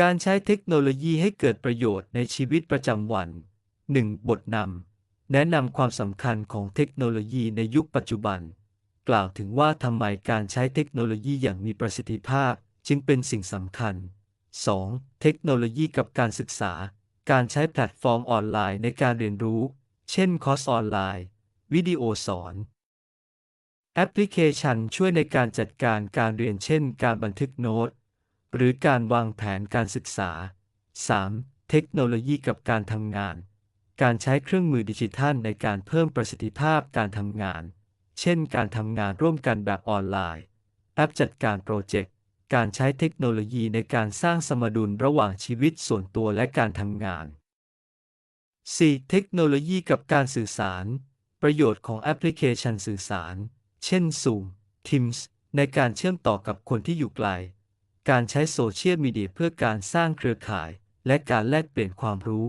การใช้เทคโนโลยีให้เกิดประโยชน์ในชีวิตประจำวัน 1. บทนำแนะนำความสำคัญของเทคโนโลยีในยุคปัจจุบัน กล่าวถึงว่าทำไมการใช้เทคโนโลยีอย่างมีประสิทธิภาพจึงเป็นสิ่งสำคัญ 2. เทคโนโลยีกับการศึกษา การใช้แพลตฟอร์มออนไลน์ในการเรียนรู้ เช่นคอร์สออนไลน์ วิดีโอสอน แอปพลิเคชันช่วยในการจัดการการเรียนเช่น การบันทึกโน้ต หรือการวางแผนการศึกษา 3. เทคโนโลยีกับการทำงาน การใช้เครื่องมือดิจิทัลในการเพิ่มประสิทธิภาพการทำงาน เช่น การทำงานร่วมกันแบบออนไลน์ แอปจัดการโปรเจกต์ การใช้เทคโนโลยีในการสร้างสมดุลระหว่างชีวิตส่วนตัวและการทำงาน 4. เทคโนโลยีกับการสื่อสาร ประโยชน์ของแอปพลิเคชันสื่อสาร เช่น Zoom Teams ในการเชื่อมต่อกับคนที่อยู่ไกล การใช้โซเชียลมีเดียเพื่อการสร้างเครือข่าย และการแลกเปลี่ยนความรู้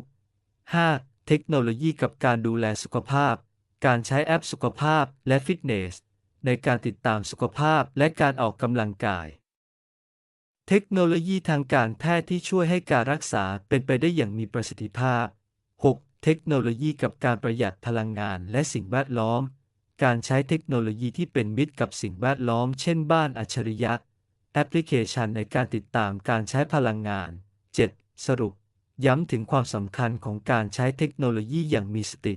5. เทคโนโลยีกับการดูแลสุขภาพ การใช้แอปสุขภาพและฟิตเนส ในการติดตามสุขภาพและการออกกำลังกาย เทคโนโลยีทางการแพทย์ที่ช่วยให้การรักษาเป็นไปได้อย่างมีประสิทธิภาพ 6. เทคโนโลยีกับการประหยัดพลังงานและสิ่งแวดล้อม การใช้เทคโนโลยีที่เป็นมิตรกับสิ่งแวดล้อม เช่นบ้านอัจฉริยะ แอปพลิเคชันในการติดตามการใช้พลังงาน 7. สรุป ย้ำถึงความสำคัญของการใช้เทคโนโลยีอย่างมีสติ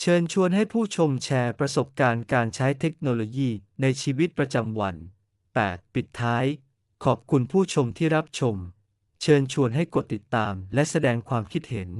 เชิญชวนให้ผู้ชมแชร์ประสบการณ์การใช้เทคโนโลยีในชีวิตประจำวัน 8. ปิดท้าย ขอบคุณผู้ชมที่รับชม เชิญชวนให้กดติดตามและแสดงความคิดเห็น